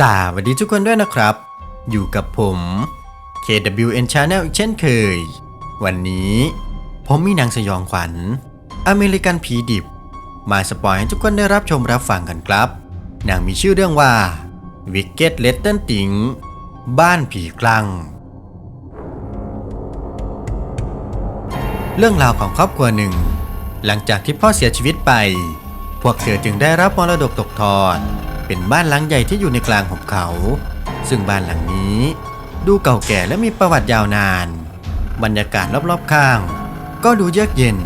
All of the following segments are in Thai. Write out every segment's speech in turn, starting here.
สวัสดีทุกคนด้วยนะครับ อยู่กับผม KWN Channel อีกเช่นเคย วันนี้ผมมีหนังสยองขวัญ อเมริกันผีดิบ มาสปอยให้ทุกคนได้รับชมรับฟังกันครับ หนังมีชื่อเรื่องว่า Wicked Little Thing บ้านผีคลั่งเรื่องราวของครอบครัวหนึ่ง หลังจากที่พ่อเสียชีวิตไป พวกเธอจึงได้รับมรดกตกทอด เป็นบ้านหลังใหญ่ที่อยู่ในกลางหุบเขา ซึ่งบ้านหลังนี้ ดูเก่าแก่และมีประวัติยาวนาน บรรยากาศรอบๆข้าง ก็ดูเยือกเย็น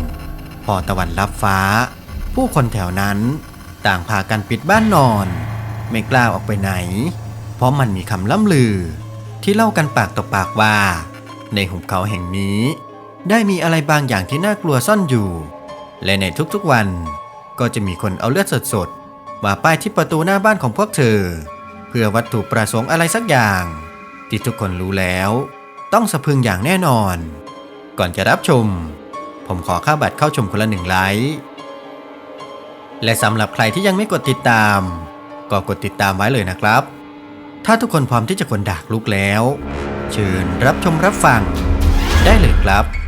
พอตะวันรับฟ้า ผู้คนแถวนั้นต่างพากันปิดบ้านนอน ไม่กล้าออกไปไหน เพราะมันมีคำล่ำลือ ที่เล่ากันปากต่อปากว่า ในหุบเขาแห่งนี้ ได้มีอะไรบางอย่างที่น่ากลัวซ่อนอยู่ และในทุกๆวันก็จะมีคนเอาเลือดสดๆ มาป้ายที่ประตูหน้าบ้านของพวกเธอ เพื่อวัตถุประสงค์อะไรสักอย่าง ที่ทุกคนรู้แล้ว ต้องสะพึงอย่างแน่นอน ก่อนจะรับชม ผมขอค่าบัตรเข้าชมคนละหนึ่งไลค์และสำหรับใครที่ยังไม่กดติดตาม ก็กดติดตามไว้เลยนะครับ ถ้าทุกคนพร้อมที่จะคนดักลุกแล้ว เชิญรับชมรับฟัง ได้เลยครับ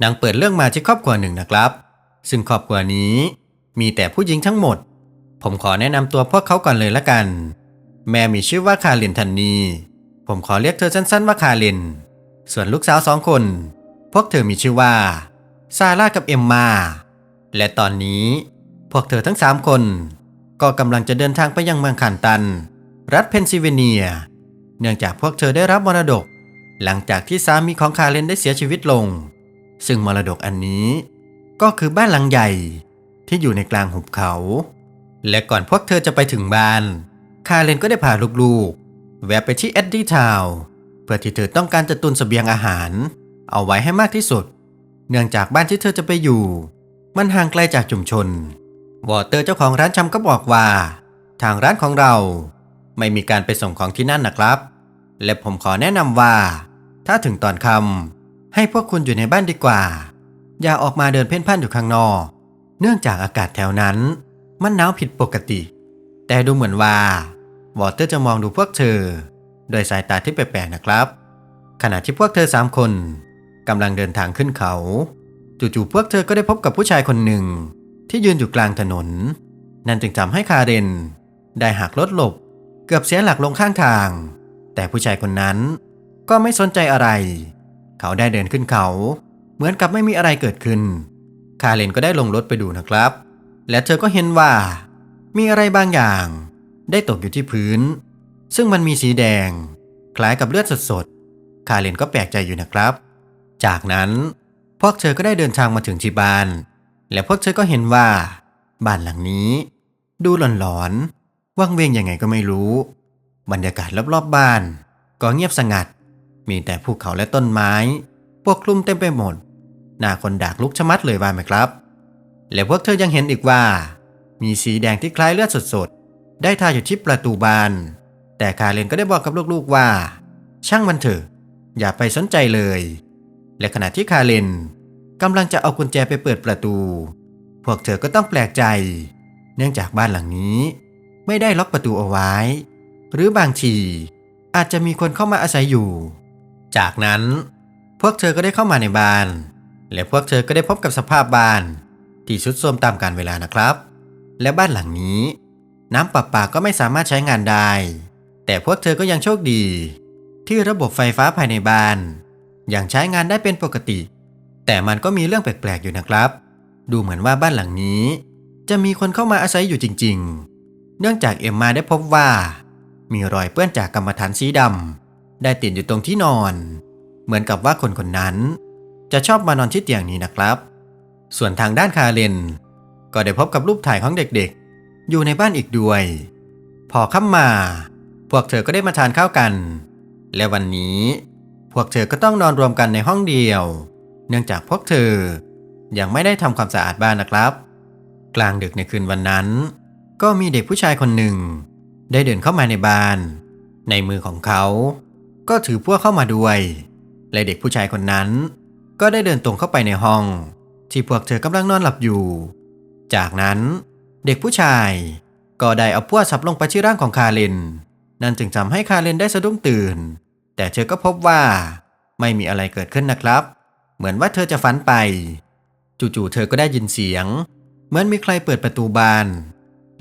หนังเปิดเรื่องมาที่ครอบครัวหนึ่งนะครับ ซึ่งครอบครัวนี้มีแต่ผู้หญิงทั้งหมด ผมขอแนะนำตัวพวกเขาก่อนเลยละกัน แม่มีชื่อว่าคารินทันนี ผมขอเรียกเธอสั้นๆว่าคารินส่วนลูกสาวสองคน พวกเธอมีชื่อว่าซาร่ากับเอมมา และตอนนี้พวกเธอทั้งสามคน ก็กำลังจะเดินทางไปยังเมืองขันตัน รัฐเพนซิลเวเนีย เนื่องจากพวกเธอได้รับมรดก หลังจากที่สามีของคารินได้เสียชีวิตลง ซึ่งมรดกอันนี้ก็คือบ้านหลังใหญ่ที่อยู่ในกลางหุบเขา และก่อนพวกเธอจะไปถึงบ้าน คาเรนก็ได้พาลูกๆ แวะไปที่เอ็ดดี้ทาวเพื่อที่เธอต้องการจะตุนเสบียงอาหาร เอาไว้ให้มากที่สุด เนื่องจากบ้านที่เธอจะไปอยู่ มันห่างไกลจากชุมชน วอเตอร์เจ้าของร้านชำก็บอกว่า ทางร้านของเรา ไม่มีการไปส่งของที่นั่นนะครับ และผมขอแนะนำว่า ถ้าถึงตอนคำ ให้พวกคุณอยู่ในบ้านดีกว่า อย่าออกมาเดินเพ่นพ่านอยู่ข้างนอก เนื่องจากอากาศแถวนั้น มันหนาวผิดปกติ แต่ดูเหมือนว่าวอเตอร์จะมองดูพวกเธอ โดยสายตาที่แปลกๆนะครับ ขณะที่พวกเธอสามคนกำลังเดินทางขึ้นเขา จู่ๆพวกเธอก็ได้พบกับผู้ชายคนหนึ่ง ที่ยืนอยู่กลางถนน นั่นจึงทำให้คาเรน ได้หักรถหลบ เกือบเสียหลักลงข้างทาง แต่ผู้ชายคนนั้นก็ไม่สนใจอะไร เขาได้เดินขึ้นเขา เหมือนกับไม่มีอะไรเกิดขึ้น คาเรนก็ได้ลงรถไปดูนะครับ และเธอก็เห็นว่า มีอะไรบางอย่าง ได้ตกอยู่ที่พื้น ซึ่งมันมีสีแดง คล้ายกับเลือดสดๆ คาเรนก็แปลกใจอยู่นะครับ จากนั้นพวกเธอก็ได้เดินทางมาถึงที่บ้าน และพวกเธอก็เห็นว่าบ้านหลังนี้ ดูหลอนๆว่างเวงยังไงก็ไม่รู้ บรรยากาศรอบๆบบ้าน ก็เงียบสงัด มีแต่ภูเขาและต้นไม้ปกคลุมเต็มไปหมด หน้าคนดากลุกชะมัดเลยว่าไหมครับ และพวกเธอยังเห็นอีกว่า มีสีแดงที่คล้ายเลือดสดๆ ได้ทาอยู่ที่ประตูบาน แต่คาเรนก็ได้บอกกับลูกๆว่า ช่างมันเถอะ อย่าไปสนใจเลย และขณะที่คาเรนกำลังจะเอากุญแจไปเปิดประตู พวกเธอก็ต้องแปลกใจ เนื่องจากบ้านหลังนี้ ไม่ได้ล็อกประตูเอาไว้ หรือบางทีอาจจะมีคนเข้ามาอาศัยอยู่ จากนั้นพวกเธอก็ได้เข้ามาในบ้าน และพวกเธอก็ได้พบกับสภาพบ้านที่สุดโทรมตามกาลเวลานะครับ และบ้านหลังนี้ น้ำประปาก็ไม่สามารถใช้งานได้ แต่พวกเธอก็ยังโชคดี ที่ระบบไฟฟ้าภายในบ้าน ยังใช้งานได้เป็นปกติ แต่มันก็มีเรื่องแปลกๆอยู่นะครับ ดูเหมือนว่าบ้านหลังนี้ จะมีคนเข้ามาอาศัยอยู่จริง ๆ เนื่องจากเอ็มมาได้พบว่า มีรอยเปื้อนจากกรรมฐานสีดำ ได้ติดอยู่ตรงที่นอน เหมือนกับว่าคนคนนั้น จะชอบมานอนที่เตียงนี้นะครับ ส่วนทางด้านคาเรนก็ได้พบกับรูปถ่ายของเด็กๆ อยู่ในบ้านอีกด้วย พอค่ำมา พวกเธอก็ได้มาทานข้าวกัน และวันนี้ พวกเธอก็ต้องนอนรวมกันในห้องเดียว เนื่องจากพวกเธอยังไม่ได้ทำความสะอาดบ้านนะครับ กลางดึกในคืนวันนั้น ก็มีเด็กผู้ชายคนหนึ่ง ได้เดินเข้ามาในบ้าน ในมือของเขา ก็ถือพวกเข้ามาด้วย และเด็กผู้ชายคนนั้น ก็ได้เดินตรงเข้าไปในห้อง ที่พวกเธอกำลังนอนหลับอยู่ จากนั้นเด็กผู้ชาย ก็ได้เอาพั่วสับลงไปที่ร่างของคาเลน นั่นจึงทำให้คาเลนได้สะดุ้งตื่น แต่เธอก็พบว่าไม่มีอะไรเกิดขึ้นนะครับ เหมือนว่าเธอจะฝันไป จู่ๆเธอก็ได้ยินเสียง เหมือนมีใครเปิดประตูบาน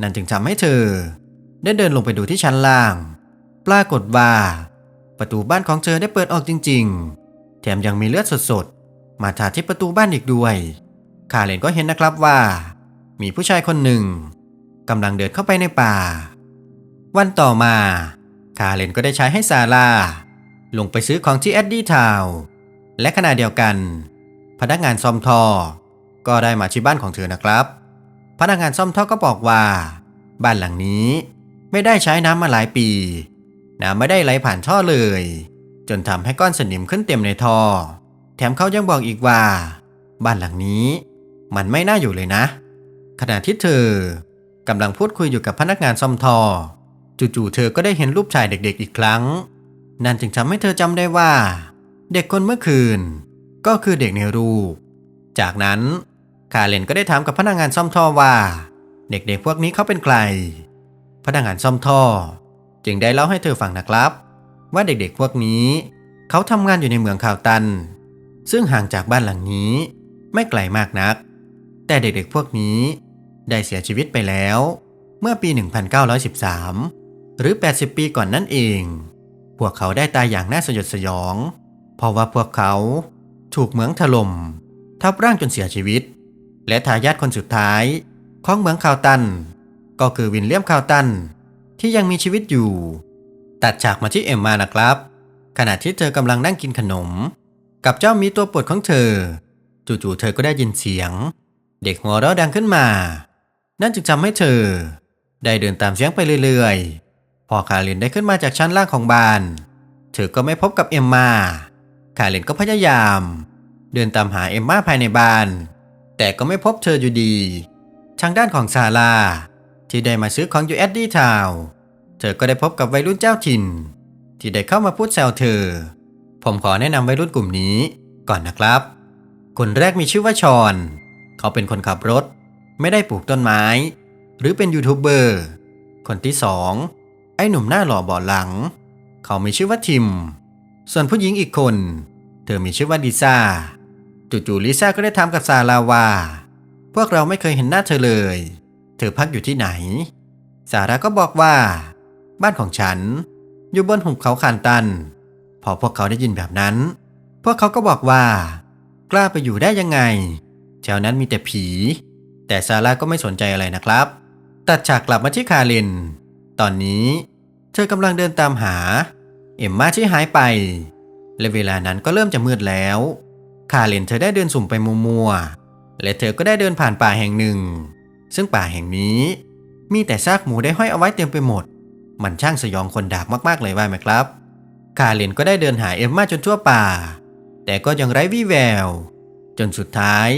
นั่นจึงทำให้เธอ ได้เดินลงไปดูที่ชั้นล่าง ปรากฏว่า ประตูบ้านของเธอได้เปิดออกจริง ๆ แถมยังมีเลือดสดๆ มาทาที่ประตูบ้านอีกด้วย คาเลนก็เห็นนะครับว่า มีผู้ชายคนหนึ่งกำลังเดินเข้าไปในป่า วันต่อมา คาเลนก็ได้ใช้ให้ซาร่าลงไปซื้อของที่แอดดี้ทาวและขณะเดียวกัน พนักงานซ่อมท่อ ก็ได้มาที่บ้านของเธอนะครับ พนักงานซ่อมท่อก็บอกว่า บ้านหลังนี้ไม่ได้ใช้น้ำมาหลายปี น้ำไม่ได้ไหลผ่านท่อเลย จนทำให้ก้อนสนิมขึ้นเต็มในท่อ แถมเขายังบอกอีกว่า บ้านหลังนี้ มันไม่น่าอยู่เลยนะ ขณะที่เธอกำลังพูดคุยอยู่กับพนักงานซ่อมท่อ จู่ๆเธอก็ได้เห็นรูปชายเด็กๆอีกครั้ง นั่นจึงทำให้เธอจำได้ว่า เด็กคนเมื่อคืน ก็คือเด็กในรูป จากนั้นคาเลนก็ได้ถามกับพนักงานซ่อมท่อว่า เด็กๆพวกนี้เขาเป็นใครพนักงานซ่อมท่อ จึงได้เล่าให้เธอฟังนะครับ ว่าเด็กๆพวกนี้ เขาทำงานอยู่ในเมืองคาวตัน ซึ่งห่างจากบ้านหลังนี้ ไม่ไกลมากนัก แต่เด็กๆพวกนี้ ได้เสียชีวิตไปแล้ว เมื่อปี 1913 หรือ 80 ปีก่อนนั่นเอง พวกเขาได้ตายอย่างน่าสยดสยอง เพราะว่าพวกเขาถูกเหมืองถล่มทับร่างจนเสียชีวิต และทายาทคนสุดท้าย ของเหมืองคาวตัน ก็คือวินเลียมคาวตัน ที่ยังมีชีวิตอยู่ ตัดฉากมาที่เอ็มมานะครับ ขณะที่เธอกำลังนั่งกินขนม กับเจ้ามีตัวปรดของเธอ จู่ๆเธอก็ได้ยินเสียง เด็กหัวเราะดังขึ้นมา นั่นจึงทำให้เธอ ได้เดินตามเสียงไปเรื่อยๆ พอคาเรนได้ขึ้นมาจากชั้นล่างของบ้าน เธอก็ไม่พบกับเอ็มมาคาเรนก็พยายาม เดินตามหาเอ็มมาภายในบ้าน แต่ก็ไม่พบเธออยู่ดี ทางด้านของซาร่า ที่ได้มาซื้อของอยู่แอดดี้ทาวเธอก็ได้พบกับวัยรุ่นเจ้าถิ่น ที่ได้เข้ามาพูดแซวเธอ ผมขอแนะนำวัยรุ่นกลุ่มนี้ก่อนนะครับ คนแรกมีชื่อว่าชอน เขาเป็นคนขับรถ ไม่ได้ปลูกต้นไม้ หรือเป็นยูทูบเบอร์ คนที่สองไอ้หนุ่มหน้าหล่อบอหลัง เขามีชื่อว่าทิม ส่วนผู้หญิงอีกคน เธอมีชื่อว่าดิซ่าจู่ๆลิซ่าก็ได้ถามกับซาลาว่าพวกเราไม่เคยเห็นหน้าเธอเลย เธอพักอยู่ที่ไหน ซาร่าก็บอกว่า บ้านของฉัน อยู่บนหุบเขาคานตัน พอพวกเขาได้ยินแบบนั้น พวกเขาก็บอกว่า กล้าไปอยู่ได้ยังไงแถวนั้นมีแต่ผี แต่ซาร่าก็ไม่สนใจอะไรนะครับ ตัดฉากกลับมาที่คาริน ตอนนี้ เธอกำลังเดินตามหา เอ็มมาที่หายไป และเวลานั้นก็เริ่มจะมืดแล้ว คารินเธอได้เดินสุ่มไปมัวๆและเธอก็ได้เดินผ่านป่าแห่งหนึ่ง ซึ่งป่าแห่งนี้ มีแต่ซากหมูได้ห้อยเอาไว้เต็มไปหมด มันช่างสยองคนดากมากๆเลยว่าไหมครับ คาเรนก็ได้เดินหาเอ็มมาจนทั่วป่า แต่ก็ยังไร้วี่แวว จนสุดท้าย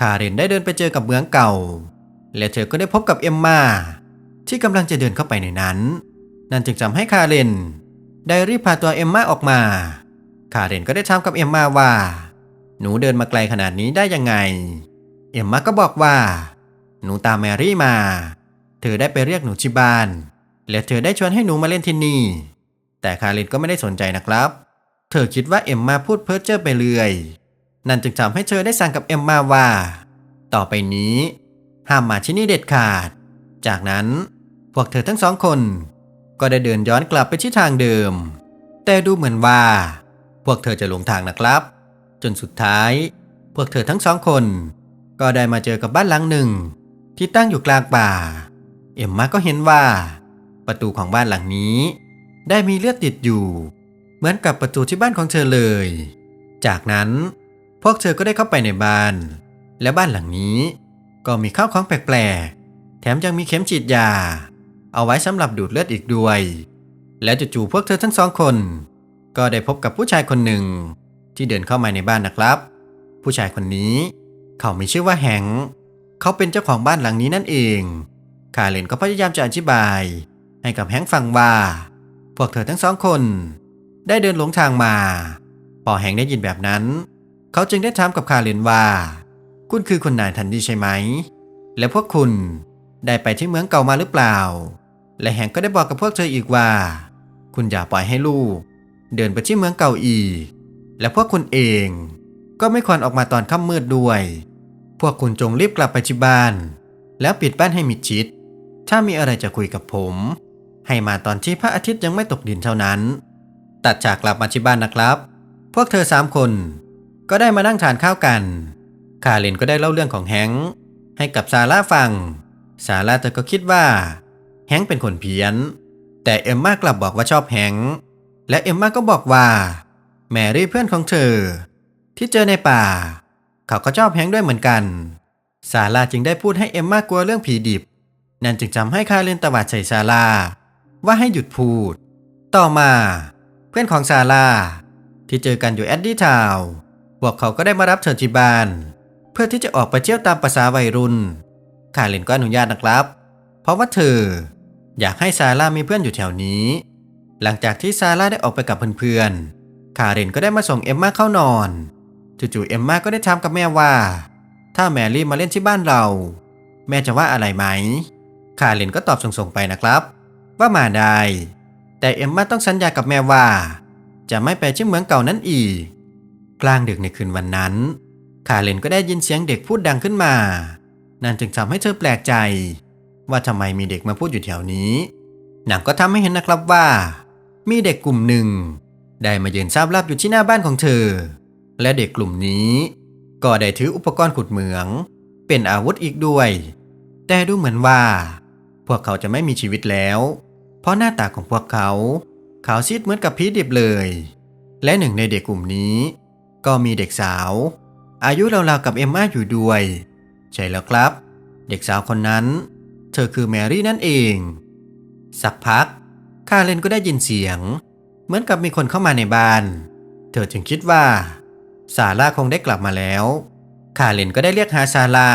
คาเรนได้เดินไปเจอกับเมืองเก่า และเธอก็ได้พบกับเอ็มมาที่กำลังจะเดินเข้าไปในนั้น นั่นจึงทำให้คาเรนได้รีบพาตัวเอ็มมาออกมา คาเรนก็ได้ถามกับเอ็มมาว่า หนูเดินมาไกลขนาดนี้ได้ยังไง เอ็มมาก็บอกว่า หนูตามแมรี่มา เธอได้ไปเรียกหนูที่บ้าน และเธอได้ชวนให้หนูมาเล่นที่นี่ แต่คารินก็ไม่ได้สนใจนะครับ เธอคิดว่าเอ็มมาพูดเพ้อเจ้อไปเรื่อย นั่นจึงทำให้เธอได้สั่งกับเอ็มมาว่า ต่อไปนี้ ห้ามมาที่นี่เด็ดขาด จากนั้นพวกเธอทั้งสองคน ก็ได้เดินย้อนกลับไปที่ทางเดิม แต่ดูเหมือนว่า พวกเธอจะหลงทางนะครับ จนสุดท้าย พวกเธอทั้งสองคน ก็ได้มาเจอกับบ้านหลังหนึ่ง ที่ตั้งอยู่กลางป่า เอ็มมาก็เห็นว่า ประตูของบ้านหลังนี้ ได้มีเลือดติดอยู่ เหมือนกับประตูที่บ้านของเธอเลย จากนั้นพวกเธอก็ได้เข้าไปในบ้าน และบ้านหลังนี้ ก็มีข้าวของแปลกๆ แถมยังมีเข็มฉีดยา เอาไว้สำหรับดูดเลือดอีกด้วย และจู่ๆพวกเธอทั้งสองคน ก็ได้พบกับผู้ชายคนหนึ่ง ที่เดินเข้ามาในบ้านนะครับ ผู้ชายคนนี้ เขามีชื่อว่าแฮง เขาเป็นเจ้าของบ้านหลังนี้นั่นเอง คาเลนก็พยายามจะอธิบาย ให้กับแฮงฟังว่า พวกเธอทั้งสองคน ได้เดินหลงทางมา พอแฮงได้ยินแบบนั้น เขาจึงได้ถามกับคาเลนว่า คุณคือคนนายทันดีใช่ไหม และพวกคุณได้ไปที่เมืองเก่ามาหรือเปล่า และแหงก็ได้บอกกับพวกเธออีกว่า คุณอย่าปล่อยให้ลูก เดินไปที่เมืองเก่าอีก และพวกคุณเองก็ไม่ควรออกมาตอนค่ำมืดด้วย พวกคุณจงรีบกลับไปที่บ้าน แล้วปิดบ้านให้มิดชิด ถ้ามีอะไรจะคุยกับผม ให้มาตอนที่พระอาทิตย์ยังไม่ตกดินเท่านั้น ตัดจากกลับมาที่บ้านนะครับ พวกเธอสามคนก็ได้มานั่งทานข้าวกัน คาเรนก็ได้เล่าเรื่องของแฮงให้กับซาร่าฟัง ซาร่าเธอก็คิดว่า แฮงเป็นคนเพี้ยน แต่เอมมากลับบอกว่าชอบแฮงและเอมมาก็บอกว่า แมรี่เพื่อนของเธอ ที่เจอในป่า เขาก็ชอบแฮงด้วยเหมือนกัน ซาร่าจึงได้พูดให้เอมมากลัวเรื่องผีดิบ นั่นจึงทำให้คาเรนตวาดใส่ซาร่าว่าให้หยุดพูด ต่อมา เพื่อนของซาร่าที่เจอกันอยู่แอดดี้ทาวพวกเขาก็ได้มารับเธอที่บ้าน เพื่อที่จะออกไปเที่ยวตามภาษาวัยรุ่น คาเรนก็อนุญาตนะครับ เพราะว่าเธอ อยากให้ซาร่ามีเพื่อนอยู่แถวนี้ หลังจากที่ซาร่าได้ออกไปกับเพื่อนๆ คาเรนก็ได้มาส่งเอ็มมาเข้านอน จู่ๆเอ็มมาก็ได้ถามกับแม่ว่า ถ้าแมรี่มาเล่นที่บ้านเรา แม่จะว่าอะไรไหมคาเรนก็ตอบส่งๆไปนะครับ ว่ามาได้ แต่เอ็มมาต้องสัญญากับแม่ว่า จะไม่ไปที่เมืองเก่านั้นอีก กลางดึกในคืนวันนั้น คาเรนก็ได้ยินเสียงเด็กพูดดังขึ้นมา นั่นจึงทำให้เธอแปลกใจ ว่าทำไมมีเด็กมาพูดอยู่แถวนี้หนังก็ทำให้เห็นนะครับว่า มีเด็กกลุ่มหนึ่ง ได้มาเยืนซาบลับอยู่ที่หน้าบ้านของเธอ และเด็กกลุ่มนี้ ก็ได้ถืออุปกรณ์ขุดเหมือง เป็นอาวุธอีกด้วย แต่ดูเหมือนว่า พวกเขาจะไม่มีชีวิตแล้ว เพราะหน้าตาของพวกเขาขาวซีดเหมือนกับผีดิบเลย และหนึ่งในเด็กกลุ่มนี้ ก็มีเด็กสาว อายุราวๆกับเอมมาอยู่ด้วย ใช่แล้วครับ เด็กสาวคนนั้น เธอคือแมรี่นั่นเอง สักพักคาเรนก็ได้ยินเสียง เหมือนกับมีคนเข้ามาในบ้าน เธอจึงคิดว่า ซาร่าคงได้กลับมาแล้ว คาเรนก็ได้เรียกหาซาร่า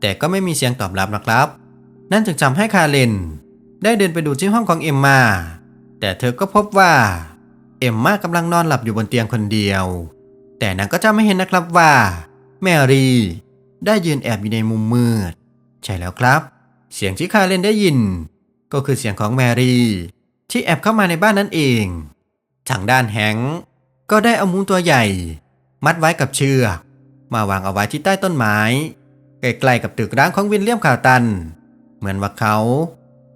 แต่ก็ไม่มีเสียงตอบรับนะครับ นั่นจึงทำให้คาเรนได้เดินไปดูที่ห้องของเอมมาแต่เธอก็พบว่า เอมมากำลังนอนหลับอยู่บนเตียงคนเดียว แต่นางก็จะไม่เห็นนะครับว่า แมรี่ ได้ยืนแอบอยู่ในมุมมืด ใช่แล้วครับ เสียงที่คาเรนได้ยิน ก็คือเสียงของแมรี่ที่แอบเข้ามาในบ้านนั่นเอง ทางด้านแฮงก์ก็ได้เอามุ้งตัวใหญ่ มัดไว้กับเชือกมาวางเอาไว้ที่ใต้ต้นไม้ใกล้ๆกับตึกร้างของวินเลียมคาร์ตัน เหมือนว่าเขา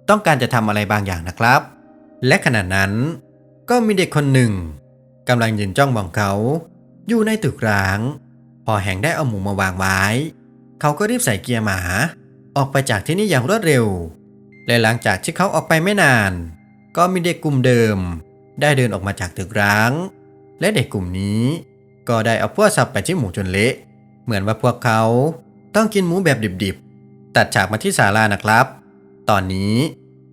ต้องการจะทำอะไรบางอย่างนะครับ และขณะนั้น ก็มีเด็กคนหนึ่งกำลังยืนจ้องมองเขา อยู่ในตึกร้าง พอแหงได้เอาหมูมาวางไว้ เขาก็รีบใส่เกียร์หมา ออกไปจากที่นี่อย่างรวดเร็ว และหลังจากที่เขาออกไปไม่นาน ก็มีเด็กกลุ่มเดิม ได้เดินออกมาจากตึกร้าง และเด็กกลุ่มนี้ ก็ได้เอาพวกสับไปที่หมูจนเละ เหมือนว่าพวกเขาต้องกินหมูแบบดิบๆ ตัดฉากมาที่ศาลานะครับ ตอนนี้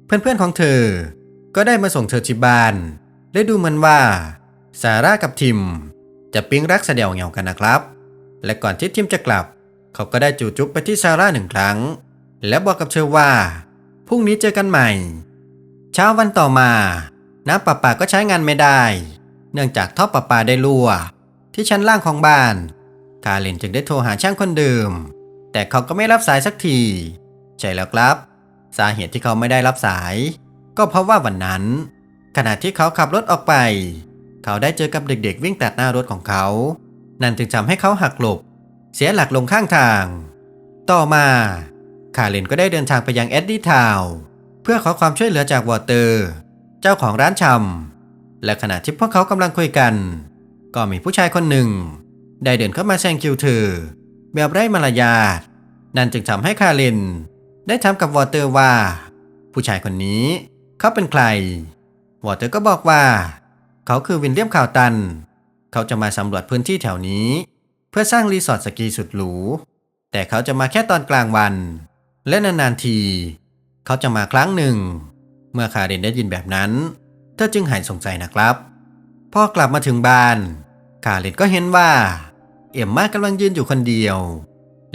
เพื่อนๆของเธอ ก็ได้มาส่งเธอที่บ้านและดูเหมือนว่าซาร่ากับทิม จะปิ๊งรักเสะเดี่ยวเหงากันนะครับ และก่อนที่ทิมจะกลับ เขาก็ได้จูจุ๊บไปที่ซาร่าหนึ่งครั้ง และบอกกับเธอว่าพรุ่งนี้เจอกันใหม่ เช้าวันต่อมา น้ำประปาก็ใช้งานไม่ได้ เนื่องจากท่อประปาได้รั่ว ที่ชั้นล่างของบ้าน คาเรนจึงได้โทรหาช่างคนเดิม แต่เขาก็ไม่รับสายสักที ใช่แล้วครับ สาเหตุที่เขาไม่ได้รับสาย ก็เพราะว่าวันนั้น ขณะที่เขาขับรถออกไป เขาได้เจอกับเด็กๆ วิ่งตัดหน้ารถของเขา นั่นจึงทำให้เขาหักหลบ เสียหลักลงข้างทาง ต่อมาคาเรนก็ได้เดินทางไปยังแอดดี้ทาวเพื่อขอความช่วยเหลือจากวอเตอร์ เจ้าของร้านชำและขณะที่พวกเขากำลังคุยกัน ก็มีผู้ชายคนหนึ่ง ได้เดินเข้ามาแซงคิวเธอ แบบไร้มารยาทนั่นจึงทำให้คาเรนได้ถามกับวอเตอร์ว่า ผู้ชายคนนี้เขาเป็นใคร วอเตอร์ก็บอกว่า เขาคือวินเลียมข่าวตัน เขาจะมาสำรวจพื้นที่แถวนี้ เพื่อสร้างรีสอร์ทสกีสุดหรู แต่เขาจะมาแค่ตอนกลางวัน และนานๆที เขาจะมาครั้งหนึ่ง เมื่อคาเรนได้ยินแบบนั้น เธอจึงหายสงสัยนะครับ พอกลับมาถึงบ้านคาเรนก็เห็นว่า เอ็มมากำลังยืนอยู่คนเดียว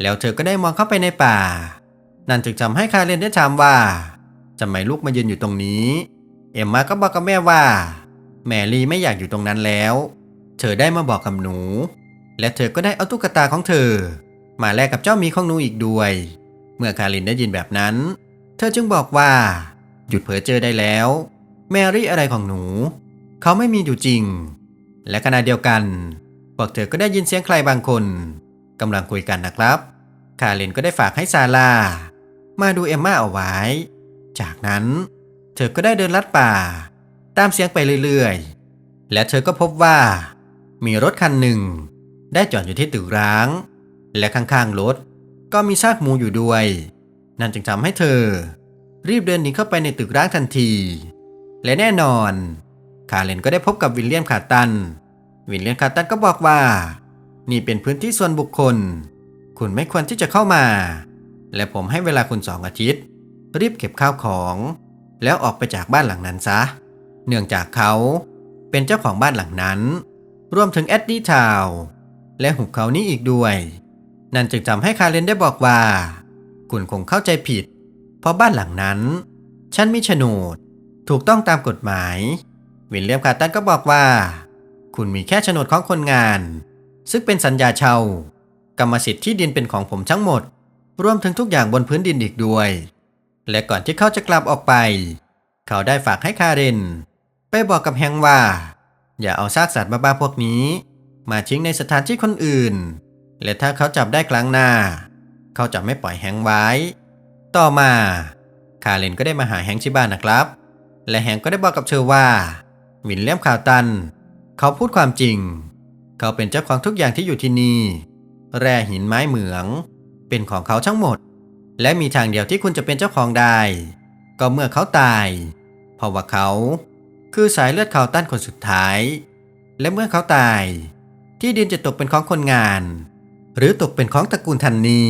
แล้วเธอก็ได้มองเข้าไปในป่า นั่นจึงทำให้คาเรนได้ถามว่าทำไมลูกมายืนอยู่ตรงนี้ เอ็มมาก็บอกกับแม่ว่า แมรี่ไม่อยากอยู่ตรงนั้นแล้ว เธอได้มาบอกกับหนู และเธอก็ได้เอาตุ๊กตาของเธอ มาแลกกับเจ้ามีของหนูอีกด้วย เมื่อคารินได้ยินแบบนั้น เธอจึงบอกว่า หยุดเผลอเจอได้แล้ว แมรี่อะไรของหนู เขาไม่มีอยู่จริง และขณะเดียวกัน พวกเธอก็ได้ยินเสียงใครบางคนกำลังคุยกันนะครับ คารินก็ได้ฝากให้ซาร่ามาดูเอมมาเอาไว้ จากนั้น เธอก็ได้เดินลัดป่า ตามเสียงไปเรื่อยๆ และเธอก็พบว่า มีรถคันหนึ่ง ได้จอดอยู่ที่ตึกร้าง และข้างๆรถก็มีซากหมูอยู่ด้วย นั่นจึงทำให้เธอ รีบเดินหนีเข้าไปในตึกร้างทันที และแน่นอน คาเลนก็ได้พบกับวิลเลียมคาตัน วิลเลียมคาตันก็บอกว่า นี่เป็นพื้นที่ส่วนบุคคล คุณไม่ควรที่จะเข้ามา และผมให้เวลาคุณสองอาทิตย์ รีบเก็บข้าวของ แล้วออกไปจากบ้านหลังนั้นซะ เนื่องจากเขาเป็นเจ้าของบ้านหลังนั้น รวมถึงแอดดี้ทาวและหุบเขานี้อีกด้วย นั่นจึงทำให้คาเรนได้บอกว่า คุณคงเข้าใจผิด เพราะบ้านหลังนั้น ฉันมีโฉนด ถูกต้องตามกฎหมาย วิลเลียมคาร์ตันก็บอกว่า คุณมีแค่โฉนดของคนงาน ซึ่งเป็นสัญญาเช่ากรรมสิทธิ์ที่ดินเป็นของผมทั้งหมด รวมถึงทุกอย่างบนพื้นดินอีกด้วย และก่อนที่เขาจะกลับออกไป เขาได้ฝากให้คาเรนไปบอกกับแฮงว่า อย่าเอาซากสัตว์บ้าๆพวกนี้ มาทิ้งในสถานที่คนอื่น และถ้าเขาจับได้กลางหน้า เขาจะไม่ปล่อยแฮงไว้ ต่อมา คาเรนก็ได้มาหาแฮงที่บ้านนะครับ และแฮงก็ได้บอกกับเธอว่า วินเลียมคาวตัน เขาพูดความจริง เขาเป็นเจ้าของทุกอย่างที่อยู่ที่นี่ แร่หินไม้เหมือง เป็นของเขาทั้งหมด และมีทางเดียวที่คุณจะเป็นเจ้าของได้ ก็เมื่อเขาตาย เพราะว่าเขา คือสายเลือดเขาตันคนสุดท้าย และเมื่อเขาตาย ที่ดินจะตกเป็นของคนงาน หรือตกเป็นของตระกูลทันนี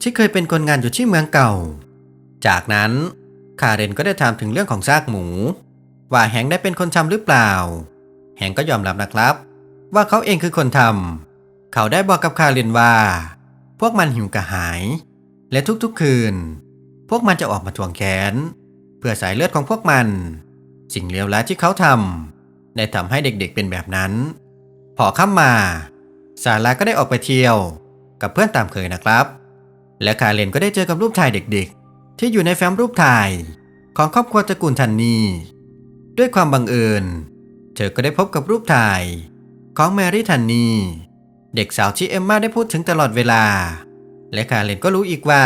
ที่เคยเป็นคนงานอยู่ที่เมืองเก่า จากนั้นคาเรนก็ได้ถามถึงเรื่องของซากหมู ว่าแฮงได้เป็นคนทำหรือเปล่าแฮงก็ยอมรับนะครับ ว่าเขาเองคือคนทำเขาได้บอกกับคาเรนว่า พวกมันหิวกระหาย และทุกๆคืน พวกมันจะออกมาทวงแค้นเพื่อสายเลือดของพวกมัน สิ่งเลวร้ายที่เขาทำได้ทำให้เด็กๆเป็นแบบนั้น พอค่ำมาซาร่าก็ได้ออกไปเที่ยวกับเพื่อนตามเคยนะครับ และคาเรนก็ได้เจอกับรูปถ่ายเด็กๆ ที่อยู่ในแฟ้มรูปถ่ายของครอบครัวตระกูลทันนี ด้วยความบังเอิญ เธอก็ได้พบกับรูปถ่าย ของแมรี่ทันนีเด็กสาวที่เอมมาได้พูดถึงตลอดเวลา และคาเรนก็รู้อีกว่า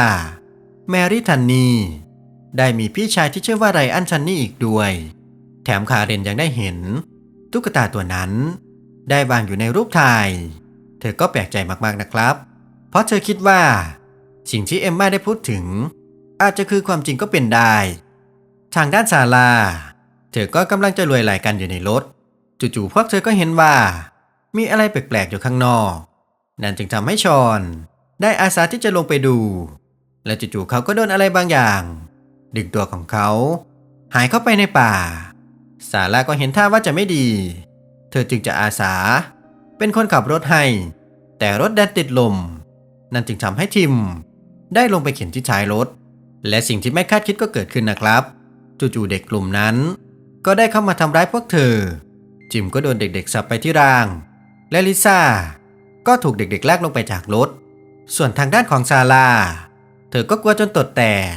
แมรี่ทันนีได้มีพี่ชายที่ชื่อว่าไรอันทันนีอีกด้วย แถมคาเรนยังได้เห็น ตุ๊กตาตัวนั้น ได้วางอยู่ในรูปถ่าย เธอก็แปลกใจมากๆนะครับ เพราะเธอคิดว่า สิ่งที่เอมมาได้พูดถึง อาจจะคือความจริงก็เป็นได้ ทางด้านซาลา เธอก็กำลังจะรวยไหลกันอยู่ในรถ จู่ๆพวกเธอก็เห็นว่า มีอะไรแปลกๆอยู่ข้างนอก นั่นจึงทำให้ชอน ได้อาสาที่จะลงไปดู และจู่ๆเขาก็โดนอะไรบางอย่าง ดึงตัวของเขา หายเข้าไปในป่า ซาร่าก็เห็นท่าว่าจะไม่ดี เธอจึงจะอาสา เป็นคนขับรถให้ แต่รถดันติดลม นั่นจึงทำให้ทิม ได้ลงไปเข็นที่ท้ายรถ และสิ่งที่ไม่คาดคิดก็เกิดขึ้นนะครับ จู่ๆเด็กกลุ่มนั้น ก็ได้เข้ามาทำร้ายพวกเธอ จิมก็โดนเด็กๆสับไปที่ร่าง และลิซ่าก็ถูกเด็กๆลากลงไปจากรถ ส่วนทางด้านของซาร่าเธอก็กลัวจนตดแตก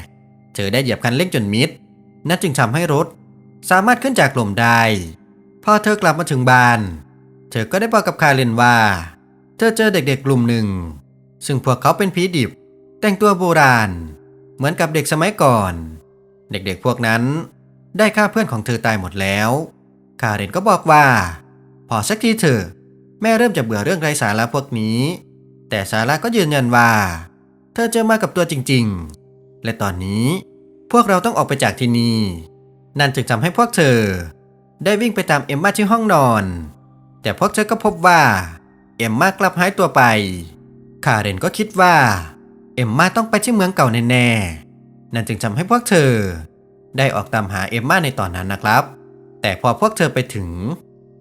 เธอได้เหยียบคันเร่งจนมิด นั่นจึงทำให้รถ สามารถขึ้นจากลมได้ พอเธอกลับมาถึงบ้าน เธอก็ได้บอกกับคาเรนว่า เธอเจอเด็กๆกลุ่มหนึ่ง ซึ่งพวกเขาเป็นผีดิบ แต่งตัวโบราณ เหมือนกับเด็กสมัยก่อน เด็กๆพวกนั้น ได้ฆ่าเพื่อนของเธอตายหมดแล้ว คาเรนก็บอกว่า พอสักทีเถอะแม่เริ่มจะเบื่อเรื่องไร้สาระพวกนี้ แต่ซาร่าก็ยืนยันว่า เธอเจอมากับตัวจริง ๆ และตอนนี้พวกเราต้องออกไปจากที่นี่ นั่นจึงทำให้พวกเธอ ได้วิ่งไปตามเอมมาที่ห้องนอน แต่พวกเธอก็พบว่าเอมมากลับหายตัวไป คาเรนก็คิดว่า เอมมาต้องไปที่เมืองเก่าแน่ๆ นั่นจึงทำให้พวกเธอ ได้ออกตามหาเอมมาในตอนนั้นนะครับ แต่พอพวกเธอไปถึง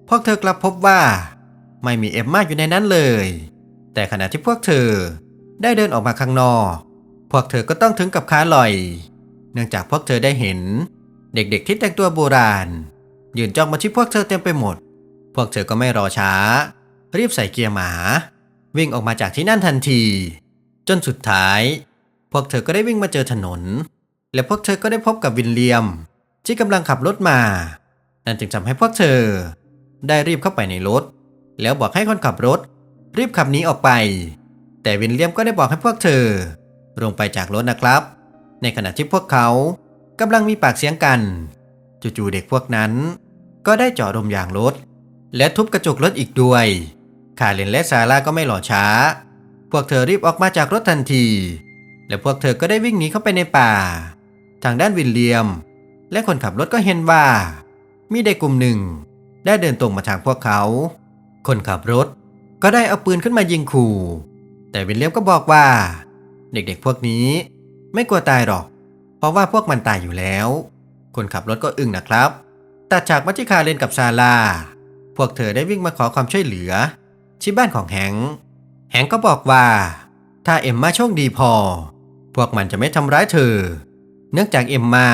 พวกเธอกลับพบว่า ไม่มีเอมมาอยู่ในนั้นเลย แต่ขณะที่พวกเธอได้เดินออกมาข้างนอก พวกเธอก็ต้องถึงกับค้าลอย เนื่องจากพวกเธอได้เห็น เด็กๆที่แต่งตัวโบราณ ยืนจ้องมาที่พวกเธอเต็มไปหมด พวกเธอก็ไม่รอช้า รีบใส่เกียร์หมา วิ่งออกมาจากที่นั่นทันที จนสุดท้าย พวกเธอก็ได้วิ่งมาเจอถนน และพวกเธอก็ได้พบกับวินเลียม ที่กำลังขับรถมา นั่นจึงทำให้พวกเธอ ได้รีบเข้าไปในรถ แล้วบอกให้คนขับรถ รีบขับหนีออกไป แต่วินเลียมก็ได้บอกให้พวกเธอ ลงไปจากรถนะครับ ในขณะที่พวกเขากำลังมีปากเสียงกัน จู่ๆเด็กพวกนั้น ก็ได้เจาะลมยางรถ และทุบกระจกรถอีกด้วยคาเรนและซาร่าก็ไม่หล่อช้า พวกเธอรีบออกมาจากรถทันที และพวกเธอก็ได้วิ่งหนีเข้าไปในป่า ทางด้านวินเลียม และคนขับรถก็เห็นว่า มีเด็กกลุ่มหนึ่ง ได้เดินตรงมาทางพวกเขา คนขับรถก็ได้เอาปืนขึ้นมายิงขู่ แต่วินเลียมก็บอกว่า เด็กๆพวกนี้ไม่กลัวตายหรอก เพราะว่าพวกมันตายอยู่แล้ว คนขับรถก็อึ้งนะครับตัดฉากมาที่คาเรนกับซาลา พวกเธอได้วิ่งมาขอความช่วยเหลือ ที่บ้านของแฮงแฮงก็บอกว่า ถ้าเอ็มมาโชคดีพอ พวกมันจะไม่ทำร้ายเธอ เนื่องจากเอ็มมา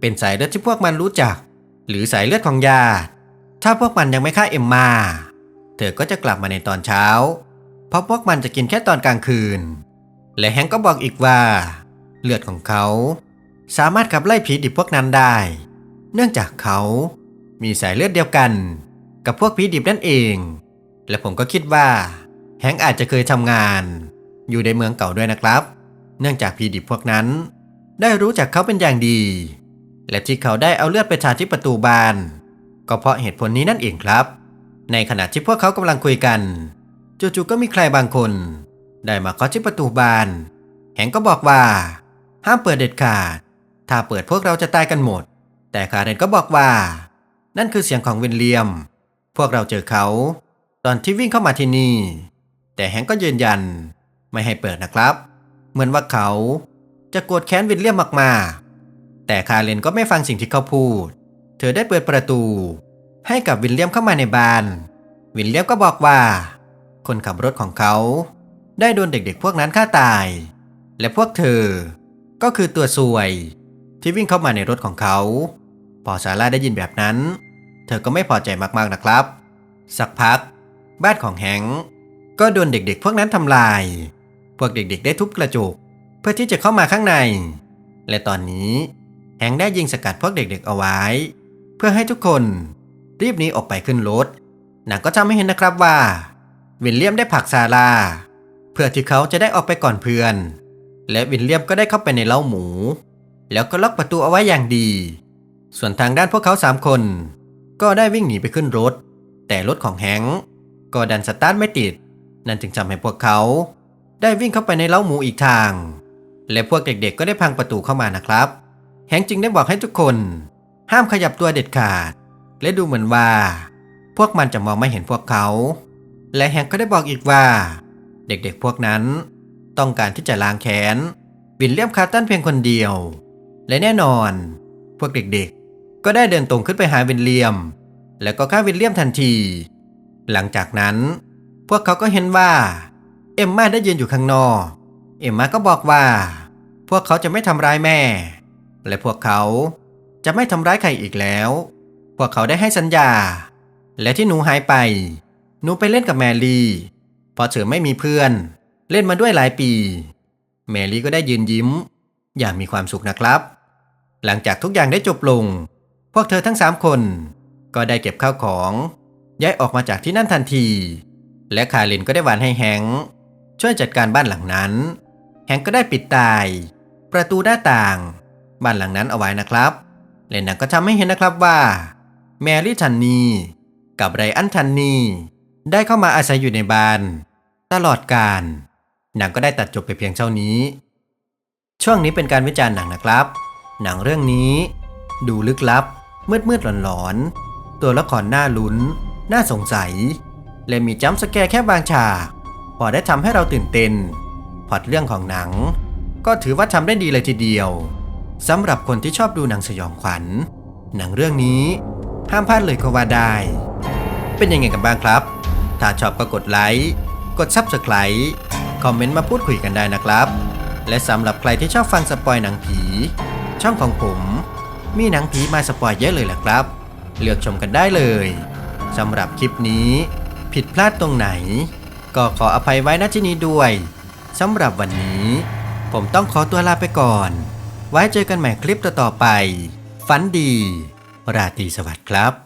เป็นสายเลือดที่พวกมันรู้จัก หรือสายเลือดของญาติ ถ้าพวกมันยังไม่ฆ่าเอ็มมา เธอก็จะกลับมาในตอนเช้า เพราะพวกมันจะกินแค่ตอนกลางคืน และแฮงก็บอกอีกว่า เลือดของเขา สามารถขับไล่ผีดิบพวกนั้นได้ เนื่องจากเขา มีสายเลือดเดียวกัน กับพวกผีดิบนั่นเอง และผมก็คิดว่าแฮงอาจจะเคยทำงาน อยู่ในเมืองเก่าด้วยนะครับ เนื่องจากผีดิบพวกนั้น ได้รู้จักเขาเป็นอย่างดี และที่เขาได้เอาเลือดไปทาที่ประตูบาน ก็เพราะเหตุผลนี้นั่นเองครับ ในขณะที่พวกเขากำลังคุยกัน จู่ๆก็มีใครบางคน ได้มาเคาะที่ประตูบาน แหงก็บอกว่า ห้ามเปิดเด็ดขาด ถ้าเปิดพวกเราจะตายกันหมด แต่คาเรนก็บอกว่า นั่นคือเสียงของวินเลียม พวกเราเจอเขา ตอนที่วิ่งเข้ามาที่นี่ แต่แฮงก็ยืนยัน ไม่ให้เปิดนะครับ เหมือนว่าเขา จะโกรธแค้นวินเลียมมาก ๆ แต่คาเรนก็ไม่ฟังสิ่งที่เขาพูด เธอได้เปิดประตู ให้กับวินเลียมเข้ามาในบ้าน วินเลียมก็บอกว่า คนขับรถของเขา ได้โดนเด็กๆพวกนั้นฆ่าตาย และพวกเธอ ก็คือตัวซวย ที่วิ่งเข้ามาในรถของเขา พอซาร่าได้ยินแบบนั้น เธอก็ไม่พอใจมากๆนะครับ สักพัก บ้านของแฮงก์ก็โดนเด็กๆ พวกนั้นทำลาย พวกเด็กๆ ได้ทุบกระจก พื่อที่จะเข้ามาข้างใน และตอนนี้แฮงได้ยิงสกัดพวกเด็กๆเอาไว้ เพื่อให้ทุกคนรีบหนีออกไปขึ้นรถหนังก็ทำให้เห็นนะครับว่า วินเลียมได้ผลักซาร่าเพื่อที่เขาจะได้ออกไปก่อนเพื่อน และวินเลียมก็ได้เข้าไปในเล้าหมู แล้วก็ล็อกประตูเอาไว้อย่างดี ส่วนทางด้านพวกเขาสามคน ก็ได้วิ่งหนีไปขึ้นรถ แต่รถของแฮงก็ดันสตาร์ทไม่ติด นั่นจึงทำให้พวกเขาได้วิ่งเข้าไปในเล้าหมูอีกทาง และพวกเด็กๆก็ได้พังประตูเข้ามานะครับ แฮงก์จึงได้บอกให้ทุกคน ห้ามขยับตัวเด็ดขาด และดูเหมือนว่า พวกมันจะมองไม่เห็นพวกเขา และแฮงก์ก็ได้บอกอีกว่า เด็กๆพวกนั้น ต้องการที่จะล้างแค้นวินเลียมคาร์ตันเพียงคนเดียว และแน่นอน พวกเด็กๆ ก็ได้เดินตรงขึ้นไปหาวินเลียม แล้วก็ฆ่าวินเลียมทันที หลังจากนั้น พวกเขาก็เห็นว่า เอ็มมาได้ยืนอยู่ข้างนอก เอ็มมาก็บอกว่า พวกเขาจะไม่ทำร้ายแม่ และพวกเขาจะไม่ทำร้ายใครอีกแล้ว พวกเขาได้ให้สัญญา และที่หนูหายไป หนูไปเล่นกับแมรี่เพราะเธอไม่มีเพื่อน เล่นมาด้วยหลายปี แมรี่ก็ได้ยืนยิ้ม อย่างมีความสุขนะครับ หลังจากทุกอย่างได้จบลง พวกเธอทั้งสามคน ก็ได้เก็บข้าวของย้ายออกมาจากที่นั่นทันที และคารินก็ได้หวานให้แฮงช่วยจัดการบ้านหลังนั้น แฮงก็ได้ปิดตาย ประตูหน้าต่าง บ้านหลังนั้นเอาไว้นะครับ และหนังก็ทำให้เห็นนะครับว่า แมรี่ทันนีกับไรอันทันนีได้เข้ามาอาศัยอยู่ในบ้าน ตลอดการหนังก็ได้ตัดจบไปเพียงเท่านี้ ช่วงนี้เป็นการวิจารณ์หนังนะครับ หนังเรื่องนี้ ดูลึกลับ มืดมืดหลอนหลอนๆตัวละครน่าลุ้น น่าสงสัย และมีจัมป์สแกร์แค่บางฉากพอได้ทำให้เราตื่นเต้น พอตเรื่องของหนัง ก็ถือว่าทำได้ดีเลยทีเดียวสำหรับคนที่ชอบดูหนังสยองขวัญ หนังเรื่องนี้ห้ามพลาดเลยก็ว่าได้ เป็นยังไงกันบ้างครับ ถ้าชอบก็กดไลค์ กด Subscribe คอมเมนต์มาพูดคุยกันได้นะครับ และสำหรับใครที่ชอบฟังสปอยหนังผี ช่องของผม มีหนังผีมาสปอยเยอะเลยแหละครับ เลือกชมกันได้เลยสำหรับคลิปนี้ ผิดพลาดตรงไหน ก็ขออภัยไว้ณที่นี้ด้วย สำหรับวันนี้ ผมต้องขอตัวลาไปก่อน ไว้เจอกันใหม่คลิปต่อๆไป ฝันดี ราตรีสวัสดิ์ครับ